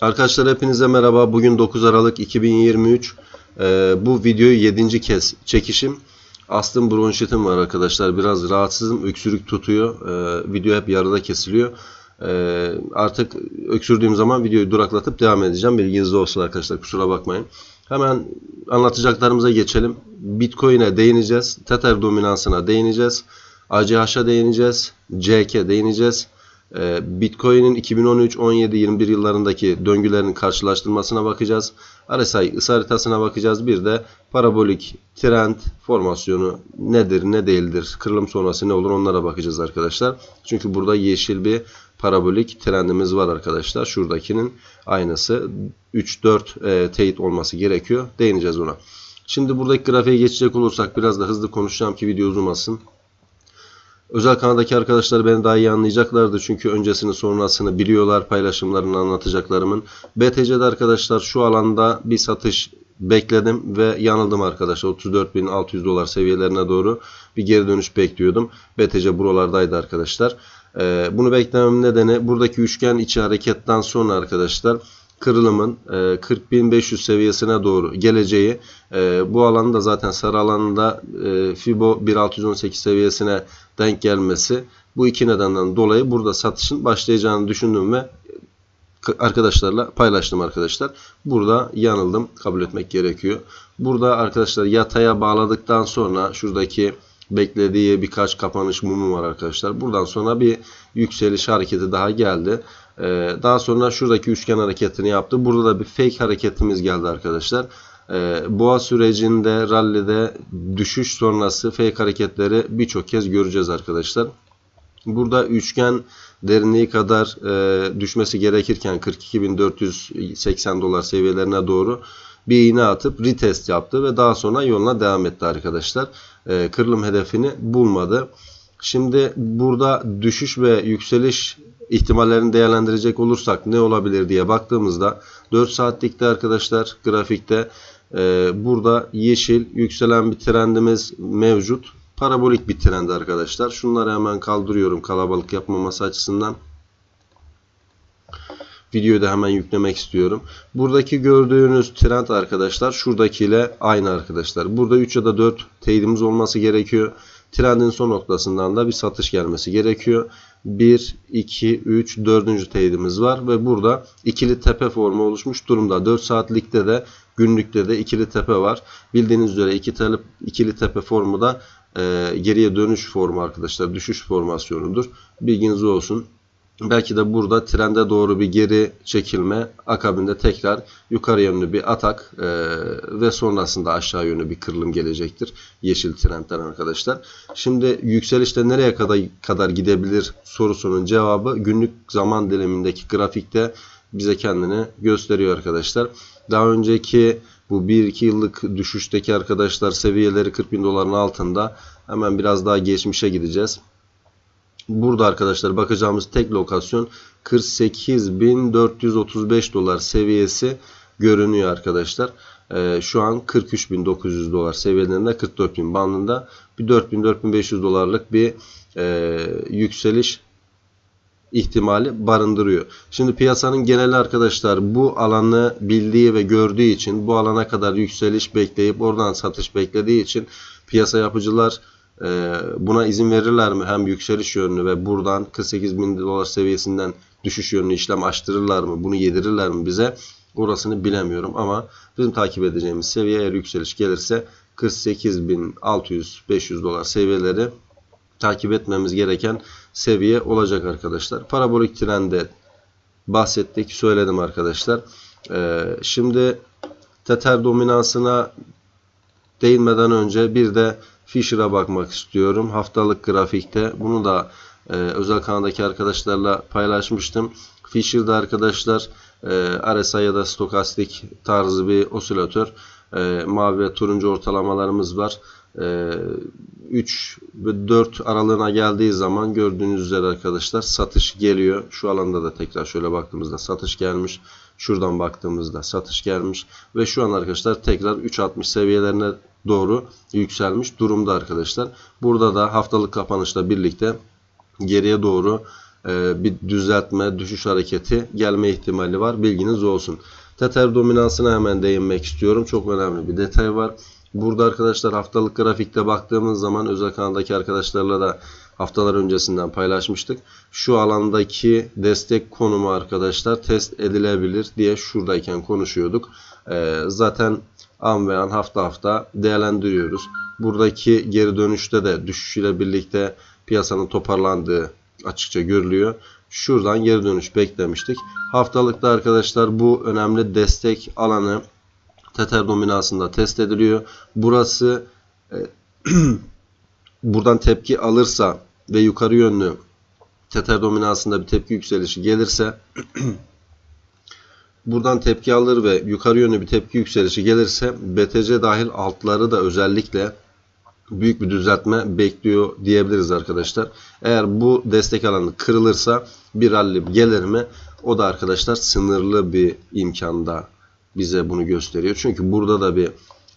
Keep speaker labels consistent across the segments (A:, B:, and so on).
A: Arkadaşlar hepinize merhaba. Bugün 9 Aralık 2023. Ee, bu videoyu 7. kez çekişim. Astım bronşitim var arkadaşlar. Biraz rahatsızım. Öksürük tutuyor. Ee, video hep yarıda kesiliyor. Ee, artık öksürdüğüm zaman videoyu duraklatıp devam edeceğim. Bilginiz olsun arkadaşlar. Kusura bakmayın. Hemen anlatacaklarımıza geçelim. Bitcoin'e değineceğiz. Tether dominansına değineceğiz. ACH'a değineceğiz. CK değineceğiz. Ee, Bitcoin'in 2013, 17, 21 yıllarındaki döngülerinin karşılaştırmasına bakacağız. RSI ısı haritasına bakacağız. Bir de parabolik trend formasyonu nedir, ne değildir, kırılım sonrası ne olur onlara bakacağız arkadaşlar. Çünkü burada yeşil bir parabolik trendimiz var arkadaşlar. Şuradakinin aynısı 3-4 e, teyit olması gerekiyor. Değineceğiz ona. Şimdi buradaki grafiğe geçecek olursak biraz da hızlı konuşacağım ki video uzamasın. Özel kanaldaki arkadaşlar beni daha iyi anlayacaklardı. Çünkü öncesini sonrasını biliyorlar paylaşımlarını anlatacaklarımın. BTC'de arkadaşlar şu alanda bir satış bekledim ve yanıldım arkadaşlar. 34.600 dolar seviyelerine doğru bir geri dönüş bekliyordum. BTC buralardaydı arkadaşlar. Ee, bunu beklemem nedeni buradaki üçgen içi hareketten sonra arkadaşlar kırılımın e, 40.500 seviyesine doğru geleceği e, bu alanda zaten sarı alanında e, Fibo 1618 seviyesine denk gelmesi bu iki nedenden dolayı burada satışın başlayacağını düşündüm ve arkadaşlarla paylaştım arkadaşlar. Burada yanıldım kabul etmek gerekiyor. Burada arkadaşlar yataya bağladıktan sonra şuradaki beklediği birkaç kapanış mumu var arkadaşlar. Buradan sonra bir yükseliş hareketi daha geldi. Ee, daha sonra şuradaki üçgen hareketini yaptı. Burada da bir fake hareketimiz geldi arkadaşlar. Ee, boğa sürecinde rallide düşüş sonrası fake hareketleri birçok kez göreceğiz arkadaşlar. Burada üçgen derinliği kadar e, düşmesi gerekirken 42.480 dolar seviyelerine doğru bir iğne atıp retest yaptı ve daha sonra yoluna devam etti arkadaşlar. E, kırılım hedefini bulmadı. Şimdi burada düşüş ve yükseliş ihtimallerini değerlendirecek olursak ne olabilir diye baktığımızda 4 saatlikte arkadaşlar grafikte e, burada yeşil yükselen bir trendimiz mevcut. Parabolik bir trend arkadaşlar. Şunları hemen kaldırıyorum kalabalık yapmaması açısından. Videoyu da hemen yüklemek istiyorum. Buradaki gördüğünüz trend arkadaşlar şuradakiyle aynı arkadaşlar. Burada 3 ya da 4 teyidimiz olması gerekiyor. Trendin son noktasından da bir satış gelmesi gerekiyor. 1, 2, 3, 4. teyidimiz var ve burada ikili tepe formu oluşmuş durumda. 4 saatlikte de günlükte de ikili tepe var. Bildiğiniz üzere iki tele, ikili tepe formu da e, geriye dönüş formu arkadaşlar. Düşüş formasyonudur. Bilginiz olsun. Belki de burada trende doğru bir geri çekilme akabinde tekrar yukarı yönlü bir atak e, ve sonrasında aşağı yönlü bir kırılım gelecektir. Yeşil trendten arkadaşlar. Şimdi yükselişte nereye kadar, kadar gidebilir sorusunun cevabı günlük zaman dilimindeki grafikte bize kendini gösteriyor arkadaşlar. Daha önceki bu 1-2 yıllık düşüşteki arkadaşlar seviyeleri 40 bin doların altında. Hemen biraz daha geçmişe gideceğiz. Burada arkadaşlar bakacağımız tek lokasyon 48.435 dolar seviyesi görünüyor arkadaşlar. Ee, şu an 43.900 dolar seviyelerinde 44.000 bandında bir 4.000-4.500 dolarlık bir e, yükseliş ihtimali barındırıyor. Şimdi piyasanın geneli arkadaşlar bu alanı bildiği ve gördüğü için bu alana kadar yükseliş bekleyip oradan satış beklediği için piyasa yapıcılar buna izin verirler mi? Hem yükseliş yönlü ve buradan 48 bin dolar seviyesinden düşüş yönlü işlem açtırırlar mı? Bunu yedirirler mi bize? Orasını bilemiyorum ama bizim takip edeceğimiz seviye eğer yükseliş gelirse 48.600-500 dolar seviyeleri takip etmemiz gereken seviye olacak arkadaşlar. Parabolik trende bahsettik, söyledim arkadaşlar. Ee, şimdi Tether dominansına değinmeden önce bir de Fisher'a bakmak istiyorum. Haftalık grafikte. Bunu da e, özel kanaldaki arkadaşlarla paylaşmıştım. Fisher'da arkadaşlar e, RSI ya da stokastik tarzı bir osilatör. E, mavi ve turuncu ortalamalarımız var. 3 ve 4 aralığına geldiği zaman gördüğünüz üzere arkadaşlar satış geliyor. Şu alanda da tekrar şöyle baktığımızda satış gelmiş. Şuradan baktığımızda satış gelmiş. Ve şu an arkadaşlar tekrar 3.60 seviyelerine doğru yükselmiş durumda arkadaşlar. Burada da haftalık kapanışla birlikte geriye doğru e, bir düzeltme, düşüş hareketi gelme ihtimali var. Bilginiz olsun. Tether dominansına hemen değinmek istiyorum. Çok önemli bir detay var. Burada arkadaşlar haftalık grafikte baktığımız zaman özel kanaldaki arkadaşlarla da haftalar öncesinden paylaşmıştık. Şu alandaki destek konumu arkadaşlar test edilebilir diye şuradayken konuşuyorduk. Ee, zaten an ve an hafta hafta değerlendiriyoruz. Buradaki geri dönüşte de düşüş ile birlikte piyasanın toparlandığı açıkça görülüyor. Şuradan geri dönüş beklemiştik. Haftalıkta arkadaşlar bu önemli destek alanı Tether dominansında test ediliyor. Burası e, buradan tepki alırsa ve yukarı yönlü Tether dominansında bir tepki yükselişi gelirse buradan tepki alır ve yukarı yönlü bir tepki yükselişi gelirse BTC dahil altları da özellikle büyük bir düzeltme bekliyor diyebiliriz arkadaşlar. Eğer bu destek alanı kırılırsa bir rally gelir mi? O da arkadaşlar sınırlı bir imkanda bize bunu gösteriyor. Çünkü burada da bir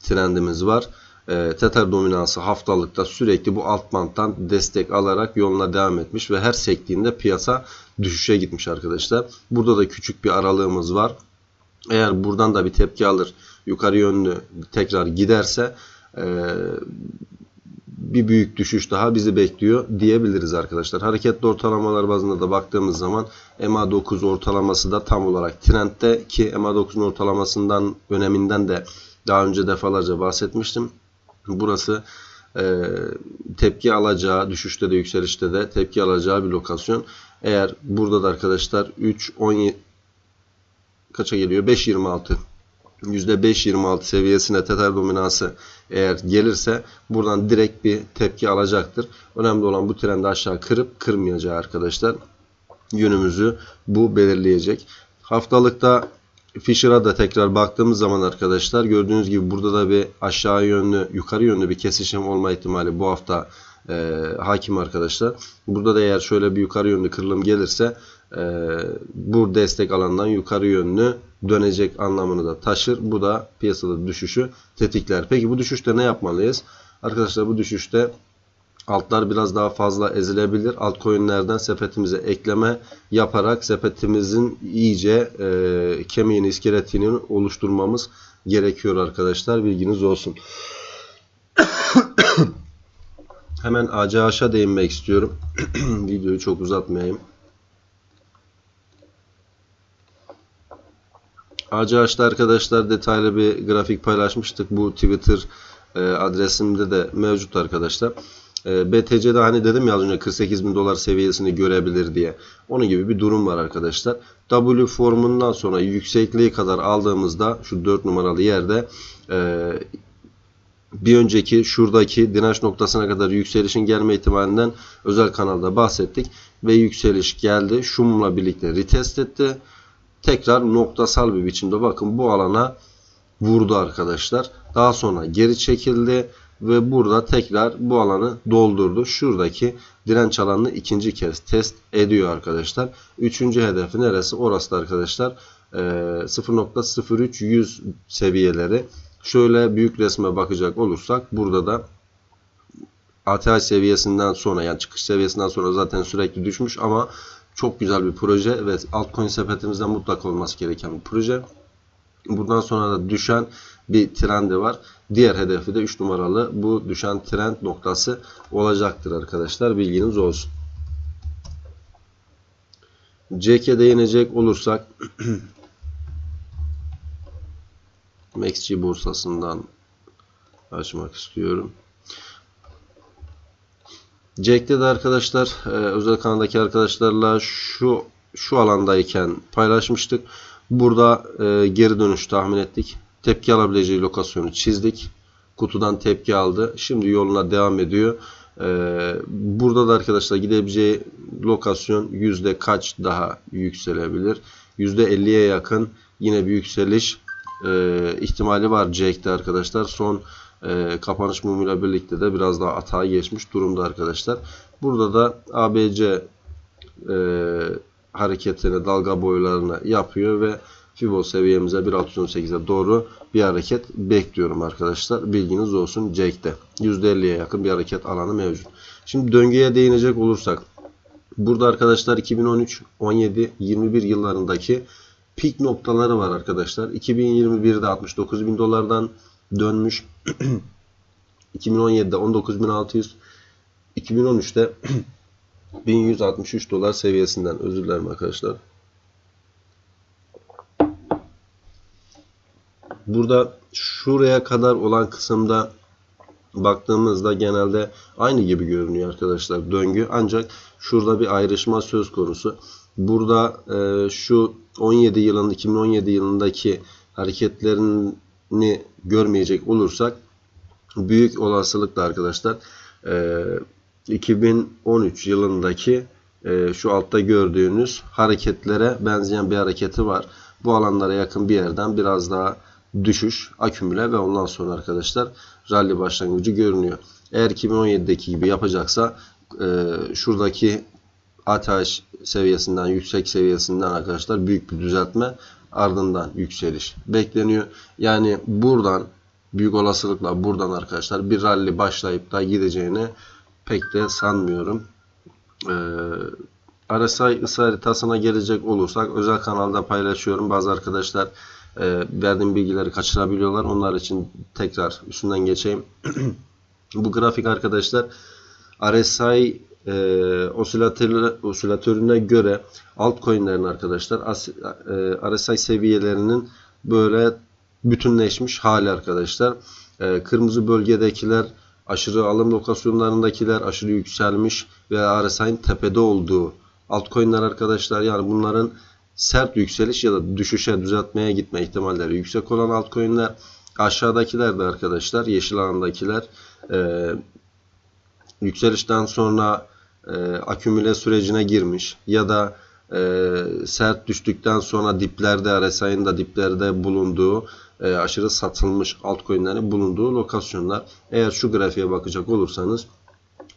A: trendimiz var. E, Tether dominansı haftalıkta sürekli bu alt banttan destek alarak yoluna devam etmiş ve her sektiğinde piyasa düşüşe gitmiş arkadaşlar. Burada da küçük bir aralığımız var. Eğer buradan da bir tepki alır yukarı yönlü tekrar giderse e, bir büyük düşüş daha bizi bekliyor diyebiliriz arkadaşlar. Hareketli ortalamalar bazında da baktığımız zaman MA9 ortalaması da tam olarak trendte ki MA9'un ortalamasından öneminden de daha önce defalarca bahsetmiştim. Burası e, tepki alacağı, düşüşte de yükselişte de tepki alacağı bir lokasyon. Eğer burada da arkadaşlar 3 17 kaça geliyor? 5.26 %5-26 seviyesine tether dominansı eğer gelirse buradan direkt bir tepki alacaktır. Önemli olan bu trendi aşağı kırıp kırmayacağı arkadaşlar. Yönümüzü bu belirleyecek. Haftalıkta Fisher'a da tekrar baktığımız zaman arkadaşlar gördüğünüz gibi burada da bir aşağı yönlü yukarı yönlü bir kesişim olma ihtimali bu hafta e, hakim arkadaşlar. Burada da eğer şöyle bir yukarı yönlü kırılım gelirse bu destek alandan yukarı yönlü dönecek anlamını da taşır. Bu da piyasada düşüşü tetikler. Peki bu düşüşte ne yapmalıyız? Arkadaşlar bu düşüşte altlar biraz daha fazla ezilebilir. Altcoin'lerden sepetimize ekleme yaparak sepetimizin iyice e, kemiğini, iskeletini oluşturmamız gerekiyor arkadaşlar. Bilginiz olsun. Hemen ACH'a değinmek istiyorum. Videoyu çok uzatmayayım. ACH'da arkadaşlar detaylı bir grafik paylaşmıştık. Bu Twitter e, adresimde de mevcut arkadaşlar. E, BTC'de hani dedim ya az önce 48 bin dolar seviyesini görebilir diye. Onun gibi bir durum var arkadaşlar. W formundan sonra yüksekliği kadar aldığımızda şu 4 numaralı yerde e, bir önceki şuradaki direnç noktasına kadar yükselişin gelme ihtimalinden özel kanalda bahsettik. Ve yükseliş geldi. Şumla birlikte retest etti tekrar noktasal bir biçimde bakın bu alana vurdu arkadaşlar. Daha sonra geri çekildi ve burada tekrar bu alanı doldurdu. Şuradaki direnç alanını ikinci kez test ediyor arkadaşlar. Üçüncü hedefi neresi? Orası da arkadaşlar 0.03 e, seviyeleri. Şöyle büyük resme bakacak olursak burada da ATH seviyesinden sonra yani çıkış seviyesinden sonra zaten sürekli düşmüş ama çok güzel bir proje ve altcoin sepetimizde mutlaka olması gereken bir proje. Buradan sonra da düşen bir trendi var. Diğer hedefi de 3 numaralı bu düşen trend noktası olacaktır arkadaşlar. Bilginiz olsun. CK'de yenecek olursak MaxG borsasından açmak istiyorum. Jack'te de arkadaşlar e, özel kanaldaki arkadaşlarla şu şu alandayken paylaşmıştık. Burada e, geri dönüş tahmin ettik. Tepki alabileceği lokasyonu çizdik. Kutudan tepki aldı. Şimdi yoluna devam ediyor. E, burada da arkadaşlar gidebileceği lokasyon yüzde kaç daha yükselebilir? Yüzde 50'ye yakın yine bir yükseliş ihtimali var Jack'te arkadaşlar. Son e, kapanış mumuyla birlikte de biraz daha atağa geçmiş durumda arkadaşlar. Burada da ABC e, hareketini, dalga boylarını yapıyor ve Fibo seviyemize 1.618'e doğru bir hareket bekliyorum arkadaşlar. Bilginiz olsun Jake'de. %50'ye yakın bir hareket alanı mevcut. Şimdi döngüye değinecek olursak Burada arkadaşlar 2013, 17, 21 yıllarındaki pik noktaları var arkadaşlar. 2021'de 69 bin dolardan dönmüş. 2017'de 19.600, 2013'te 1163 dolar seviyesinden özür dilerim arkadaşlar. Burada şuraya kadar olan kısımda baktığımızda genelde aynı gibi görünüyor arkadaşlar döngü. Ancak şurada bir ayrışma söz konusu. Burada e, şu 17 yılın 2017 yılındaki hareketlerini görmeyecek olursak büyük olasılıkla arkadaşlar e, 2013 yılındaki e, şu altta gördüğünüz hareketlere benzeyen bir hareketi var. Bu alanlara yakın bir yerden biraz daha düşüş, akümüle ve ondan sonra arkadaşlar rally başlangıcı görünüyor. Eğer 2017'deki gibi yapacaksa e, şuradaki ATH seviyesinden, yüksek seviyesinden arkadaşlar büyük bir düzeltme ardından yükseliş bekleniyor. Yani buradan büyük olasılıkla buradan arkadaşlar bir rally başlayıp da gideceğini pek de sanmıyorum. Ee, RSI ısı haritasına gelecek olursak özel kanalda paylaşıyorum. Bazı arkadaşlar e, verdiğim bilgileri kaçırabiliyorlar. Onlar için tekrar üstünden geçeyim. Bu grafik arkadaşlar RSI e, osilatörü, osilatörüne göre altcoin'lerin arkadaşlar as, e, RSI seviyelerinin böyle bütünleşmiş hali arkadaşlar. E, kırmızı bölgedekiler aşırı alım lokasyonlarındakiler aşırı yükselmiş ve RSI'nin tepede olduğu altcoin'ler arkadaşlar. Yani bunların sert yükseliş ya da düşüşe düzeltmeye gitme ihtimalleri yüksek olan altcoin'ler. Aşağıdakiler de arkadaşlar yeşil alandakiler. E, yükselişten sonra e, akümüle sürecine girmiş ya da e, sert düştükten sonra diplerde RSI'nin da diplerde bulunduğu e, aşırı satılmış altcoin'lerin bulunduğu lokasyonlar. Eğer şu grafiğe bakacak olursanız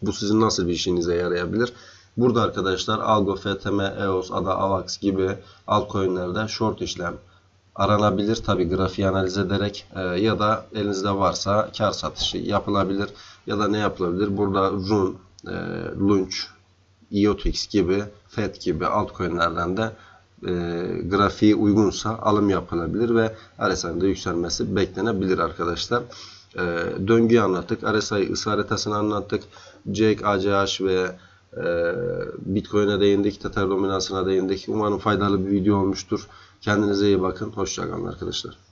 A: bu sizin nasıl bir işinize yarayabilir? Burada arkadaşlar Algo, FTM, EOS, ADA, AVAX gibi altcoin'lerde short işlem aranabilir. Tabi grafiği analiz ederek e, ya da elinizde varsa kar satışı yapılabilir. Ya da ne yapılabilir? Burada Run, e, Launch, IOTX gibi, FED gibi altcoin'lerden de e, grafiği uygunsa alım yapılabilir ve RSI'nin de yükselmesi beklenebilir arkadaşlar. E, döngüyü anlattık. RSI haritasını anlattık. JAK, ACH ve e, Bitcoin'e değindik. Tether dominansına değindik. Umarım faydalı bir video olmuştur. Kendinize iyi bakın. Hoşçakalın arkadaşlar.